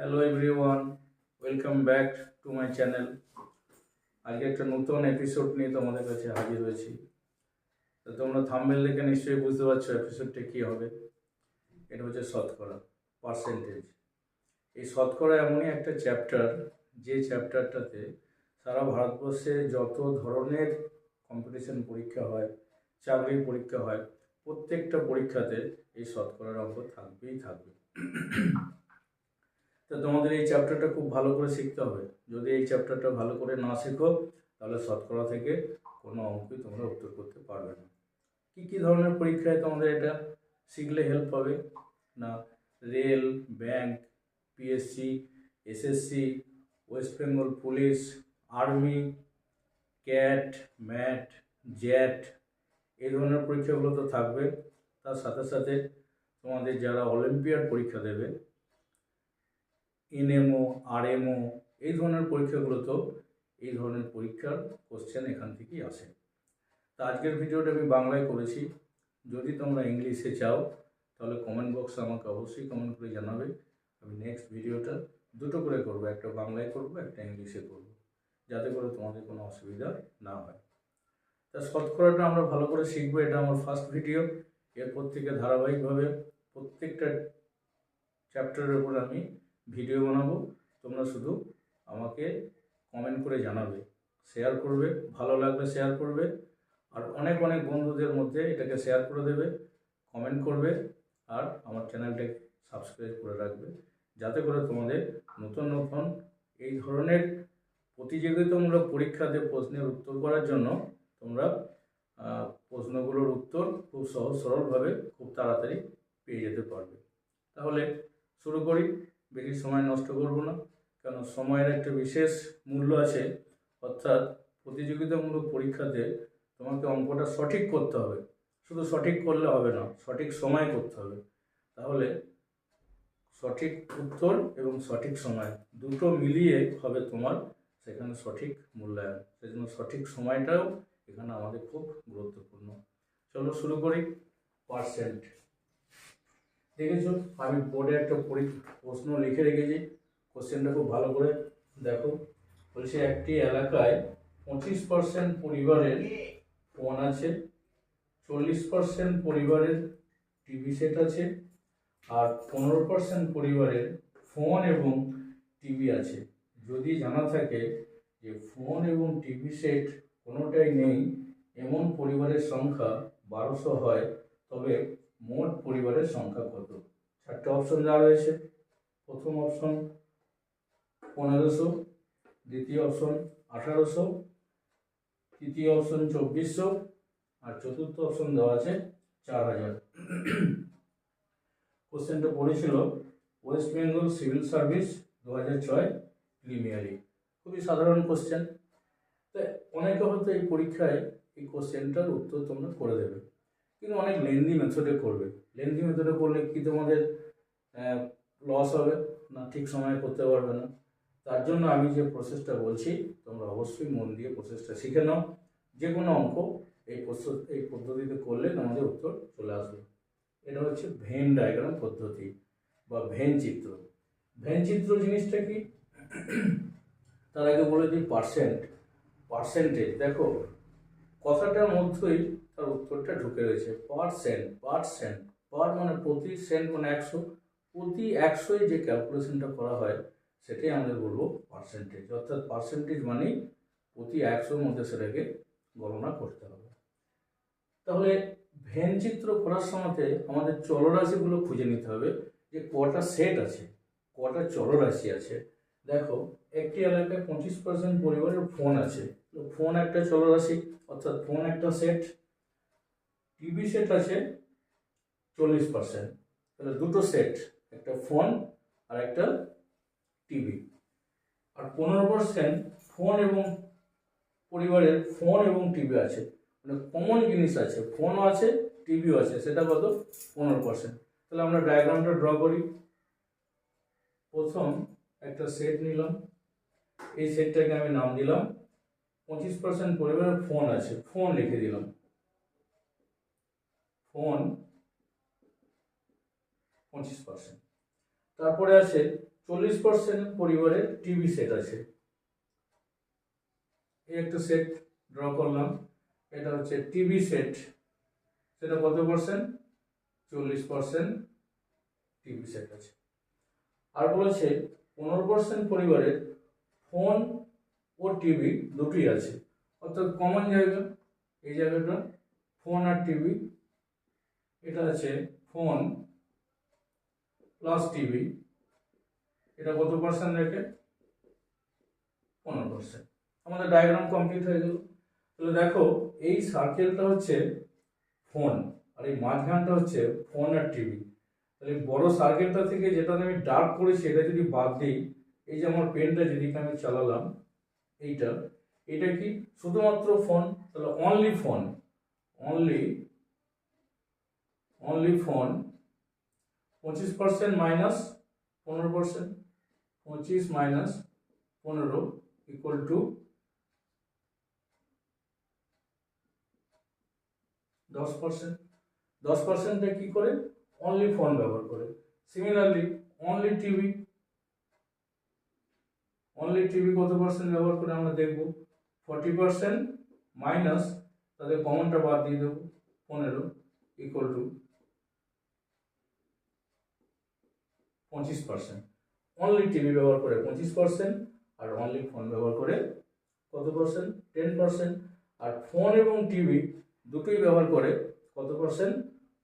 Hello everyone welcome back to my channel আজকে একটা নতুন এপিসোড নিয়ে তোমাদের কাছে হাজির হয়েছি। তো তোমরা থাম্বেল দেখে নিশ্চয়ই বুঝতে পারছ এপিসোডটা কী হবে। এটা হচ্ছে শতকরা পার্সেন্টেজ এই শতকরা এমনই একটা চ্যাপ্টার যে চ্যাপ্টারটাতে সারা ভারতবর্ষে যত ধরনের কম্পিটিশন পরীক্ষা হয়, চাকরির পরীক্ষা হয়, প্রত্যেকটা পরীক্ষাতে এই শতকরার অঙ্ক থাকবেই থাকবে। তো তোমাদের এই চ্যাপ্টারটা খুব ভালো করে শিখতে হবে। যদি এই চ্যাপ্টারটা ভালো করে না শেখো, তাহলে শতকরা থেকে কোনো অঙ্কই তোমরা উত্তর করতে পারবে না। কী কী ধরনের পরীক্ষায় তোমাদের এটা শিখলে হেল্প হবে না rail bank PSC SSC West Bengal police army CAT MAT XAT এই ধরনের পরীক্ষাগুলো তো থাকবে। তার সাথে সাথে তোমাদের যারা অলিম্পিয়াড পরীক্ষা দেবে এনএমও আরএমও এই ধরনের পরীক্ষাগুলোতেও এই ধরনের পরীক্ষার কোশ্চেন এখান থেকেই আসে। তা আজকের ভিডিওটা আমি বাংলায় করেছি। যদি তোমরা ইংলিশে চাও, তাহলে কমেন্ট বক্সে আমাকে অবশ্যই কমেন্ট করে জানাবে। আমি নেক্সট ভিডিওটা দুটো করে করব, একটা বাংলায় করব, একটা ইংলিশে করব, যাতে করে তোমাদের কোনো অসুবিধা না হয়। তা শতকরাটা আমরা ভালো করে শিখব, এটা আমার ফার্স্ট ভিডিও এরপর থেকে ধারাবাহিকভাবে প্রত্যেকটা চ্যাপ্টারের উপর আমি ভিডিও বানাবো। তোমরা শুধু আমাকে কমেন্ট করে জানাবে। শেয়ার করবে, ভালো লাগলে শেয়ার করবে। আর অনেক অনেক বন্ধুদের মধ্যে এটাকে শেয়ার করে দেবে কমেন্ট করবে আর আমার চ্যানেলটাকে সাবস্ক্রাইব করে রাখবে। যাতে করে তোমাদের নতুন নতুন এই ধরনের প্রতিযোগিতামূলক পরীক্ষাতে প্রশ্নের উত্তর করার জন্য তোমরা প্রশ্নগুলোর উত্তর খুব সহজ, সরলভাবে খুব তাড়াতাড়ি পেয়ে যেতে পারবে। তাহলে শুরু করি। বেশি সময় নষ্ট করব না। কেন সময়ের একটা বিশেষ মূল্য আছে, অর্থাৎ প্রতিযোগিতামূলক পরীক্ষাতে তোমাকে অঙ্কটা সঠিক করতে হবে। শুধু সঠিক করলে হবে না, সঠিক সময় করতে হবে। তাহলে সঠিক উত্তর এবং সঠিক সময় দুটো মিলিয়ে হবে তোমার সেখানে সঠিক মূল্যায়ন। সেই জন্য সঠিক সময়টাও এখানে আমাদের খুব গুরুত্বপূর্ণ। চলো শুরু করি। পার্সেন্ট। দেখেছ? আমি বোর্ডে একটা পরি- প্রশ্ন লিখে রেখেছি। কোশ্চেনটা খুব ভালো করে দেখো। বলছে, একটি এলাকায় পঁচিশ পার্সেন্ট পরিবারের ফোন আছে, চল্লিশ পার্সেন্ট পরিবারের টিভি সেট আছে, আর পনেরো পার্সেন্ট পরিবারের ফোন এবং টিভি আছে। যদি জানা থাকে যে ফোন এবং টিভি সেট কোনোটাই নেই, এমন পরিবারের সংখ্যা বারোশো হয়, তবে মোট পরিবারের সংখ্যা কত? চারটে অপশন দেওয়া রয়েছে। প্রথম অপশন পনেরোশো, দ্বিতীয় অপশন আঠারোশো, তৃতীয় অপশন চব্বিশশো আর চতুর্থ অপশন দেওয়া আছে চার হাজার কোশ্চেনটা পড়েছিল ওয়েস্ট বেঙ্গল সিভিল সার্ভিস দু হাজার ছয় প্রিমিয়ারি খুবই সাধারণ কোশ্চেন তো অনেকে হয়তো এই পরীক্ষায় এই কোশ্চেনটার উত্তর তোমরা করে দেবে। কিন্তু অনেক লেন্দি মেথডে করবে। লেন্দি মেথডে করলে কি তোমাদের লস হবে না ঠিক সময়ে করতে পারবে না। তার জন্য আমি যে প্রসেসটা বলছি, তোমরা অবশ্যই মন দিয়ে প্রসেসটা শিখে নাও। যে কোনো অঙ্ক এই এই পদ্ধতিতে করলে তোমাদের উত্তর চলে আসবে। এটা হচ্ছে ভেন ডায়াগ্রাম পদ্ধতি বা ভেন চিত্র। ভেন চিত্র জিনিসটা কি? তার আগে বলে দিই পার্সেন্ট পার্সেন্টেজ দেখো, কথাটার মধ্যেই তার উত্তরটা ঢুকে রয়েছে। পার সেন্ট পার সেন্ট, পার মানে প্রতি সেন্ট মানে একশো। প্রতি একশোই যে ক্যালকুলেশনটা করা হয়, সেটাই আমাদের বলব পার্সেন্টেজ অর্থাৎ পার্সেন্টেজ মানেই প্রতি একশোর মধ্যে সেটাকে গণনা করতে হবে। তাহলে ভেন চিত্র করার সময়তে আমাদের চলরাশিগুলো খুঁজে নিতে হবে যে কটা সেট আছে, কটা চলরাশি আছে। দেখো, একটি এলাকায় পঁচিশ পার্সেন্ট পরিবারের ফোন আছে। ফোন একটা চলরাশি, অর্থাৎ ফোন একটা সেট। টিভি সেট আছে চল্লিশ পার্সেন্ট তাহলে দুটো সেট একটা ফোন আর একটা টিভি আর পনেরো পার্সেন্ট ফোন এবং পরিবারের ফোন এবং টিভি আছে। মানে কমন জিনিস আছে, ফোনও আছে টিভিও আছে, সেটা কত? পনেরো পার্সেন্ট তাহলে আমরা ডায়াগ্রামটা ড্র করি। প্রথম একটা সেট নিলাম। এই সেটটাকে আমি নাম দিলাম। পঁচিশ পার্সেন্ট পরিবারের ফোন আছে, ফোন লিখে দিলাম। ফোন পঁচিশ পার্সেন্ট তারপরে আছে চল্লিশ পার্সেন্ট পরিবারের টিভি সেট আছে। এই একটা সেট ড্র করলাম। এটা হচ্ছে টিভি সেট সেটা কত পার্সেন্ট চল্লিশ পার্সেন্ট টিভি সেট আছে। আর বলেছে পনেরো পার্সেন্ট পরিবারের ফোন ও টিভি দুটোই আছে। অর্থাৎ কমন জায়গা, এই জায়গাটা ফোন আর টিভি এটা আছে ফোন প্লাস টিভি। এটা কত পার্সেন্ট রেখে? পনেরো পার্সেন্ট আমাদের ডায়াগ্রাম কমপ্লিট হয়ে গেল। তাহলে দেখো, এই সার্কেলটা হচ্ছে ফোন আর এই মাঝখানটা হচ্ছে ফোন আর টিভি। তাহলে বড় সার্কেলটা থেকে যেটা আমি ডার্ক করেছি এটা যদি বাদ দিই, এই যে আমার পেনটা যেদিকে আমি চালালাম, এইটা, এটা কি শুধুমাত্র ফোন? তাহলে only phone only only phone পঁচিশ পার্সেন্ট মাইনাস পনেরো পার্সেন্ট পঁচিশ মাইনাস পনেরো ইকুয়াল টু দশ পার্সেন্ট দশ পার্সেন্টটা কী করে? অনলি ফোন ব্যবহার করে। Similarly only TV only TV কত পার্সেন্ট ব্যবহার করে আমরা দেখব? ফর্টি পার্সেন্ট মাইনাস তাদের কমনটা বাদ দিয়ে দেবো, পনেরো ইকুয়াল টু পঁচিশ পার্সেন্ট অনলি টিভি ব্যবহার করে পঁচিশ পার্সেন্ট আর অনলি ফোন ব্যবহার করে কত পার্সেন্ট টেন পার্সেন্ট আর ফোন এবং টিভি দুটোই ব্যবহার করে কত পার্সেন্ট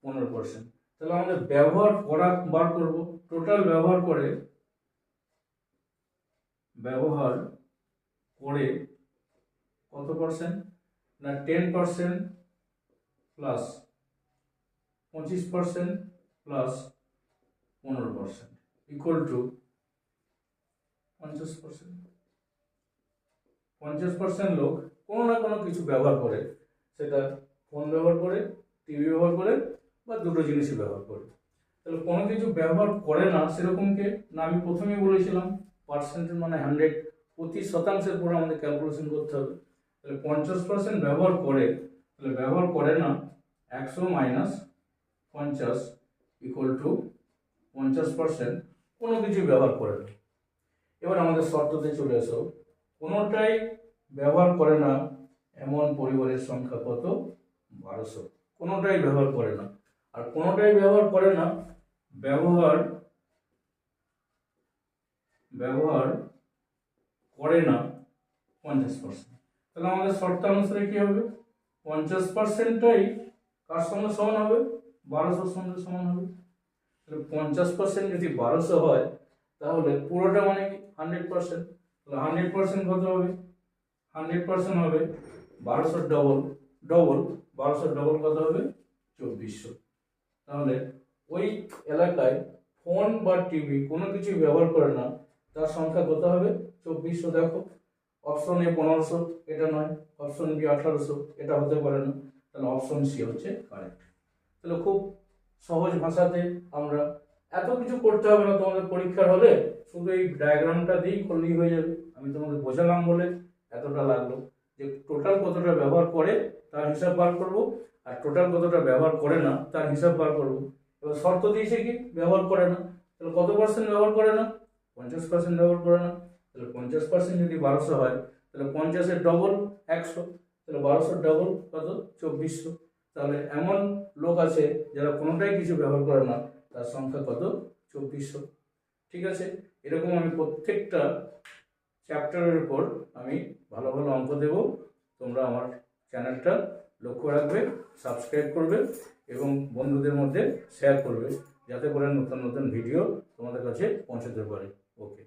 পনেরো পার্সেন্ট তাহলে আমাদের ব্যবহার করা বার করব। টোটাল ব্যবহার করে ব্যবহার করে কত পার্সেন্ট না টেন পার্সেন্ট প্লাস পঁচিশ পার্সেন্ট প্লাস পনেরো পার্সেন্ট ইকুয়াল টু পঞ্চাশ পার্সেন্ট পঞ্চাশ পার্সেন্ট লোক কোনো না কোনো কিছু ব্যবহার করে। সেটা ফোন ব্যবহার করে টিভি ব্যবহার করে বা দুটো জিনিসই ব্যবহার করে। তাহলে কোনো কিছু ব্যবহার করে না সেরকমকে না আমি প্রথমেই বলেছিলাম পার্সেন্টেজ মানে হান্ড্রেড প্রতি শতাংশের পর আমাদের ক্যালকুলেশন করতে হবে। তাহলে পঞ্চাশ পার্সেন্ট ব্যবহার করে, তাহলে ব্যবহার করে না, একশো মাইনাস পঞ্চাশ ইকুয়াল টু পঞ্চাশ পার্সেন্ট কোনো কিছু ব্যবহার করে না। এবার আমাদের শর্ততে চলে এসো। কোনোটাই ব্যবহার করে না, এমন পরিবারের সংখ্যা কত? বারোশো। কোনোটাই ব্যবহার করে না। আর কোনোটাই ব্যবহার করে না, ব্যবহার ব্যবহার করে না পঞ্চাশ পার্সেন্ট তাহলে আমাদের শর্ত শর্তানুসারে কি হবে? পঞ্চাশ পার্সেন্টটাই কার সঙ্গে সমান হবে? বারোশোর সঙ্গে সমান হবে। তাহলে পঞ্চাশ পার্সেন্ট যদি বারোশো হয়, তাহলে পুরোটা মানে কি? হান্ড্রেড পার্সেন্ট তাহলে হান্ড্রেড পার্সেন্ট কত হবে? হান্ড্রেড পার্সেন্ট হবে বারোশো ডবল ডবল বারোশো ডবল কত হবে? চব্বিশশো। তাহলে ওই এলাকায় ফোন বা টিভি কোনো কিছু ব্যবহার করে না, তার সংখ্যা কত হবে? চব্বিশশো। দেখো অপশন এ পনেরোশো, এটা নয়। অপশন বি আঠারোশো, এটা হতে পারে না। তাহলে অপশন সি হচ্ছে কারেক্ট তাহলে খুব সহজ ভাষাতে আমরা এত কিছু করতে হবে না তোমাদের পরীক্ষার হলে, শুধু এই ডায়াগ্রামটা দিয়েই করলেই হয়ে যাবে। আমি তোমাদের বোঝালাম বলে এতটা লাগল। যে টোটাল কতটা ব্যবহার করে তার হিসাব বার করব, আর টোটাল কতটা ব্যবহার করে না তার হিসাব বার করব। এবার শর্ত দিয়েছে কি? ব্যবহার করে না। তাহলে কত পার্সেন্ট ব্যবহার করে না? পঞ্চাশ পার্সেন্ট ব্যবহার করে না। তাহলে পঞ্চাশ পার্সেন্ট যদি বারোশো হয়, তাহলে পঞ্চাশের ডবল একশো। তাহলে বারোশোর ডবল কত? চব্বিশশো। তাহলে এমন লোক আছে যারা কোনোটাই কিছু ব্যবহার করে না, তার সংখ্যা কত? চব্বিশশো। ঠিক আছে? এরকম আমি প্রত্যেকটা চ্যাপ্টারের উপর আমি ভালো ভালো অঙ্ক দেব। তোমরা আমার চ্যানেলটা লক্ষ্য রাখবে সাবস্ক্রাইব করবে এবং বন্ধুদের মধ্যে শেয়ার করবে, যাতে করে নতুন নতুন ভিডিও তোমাদের কাছে পৌঁছাতে পারে। ওকে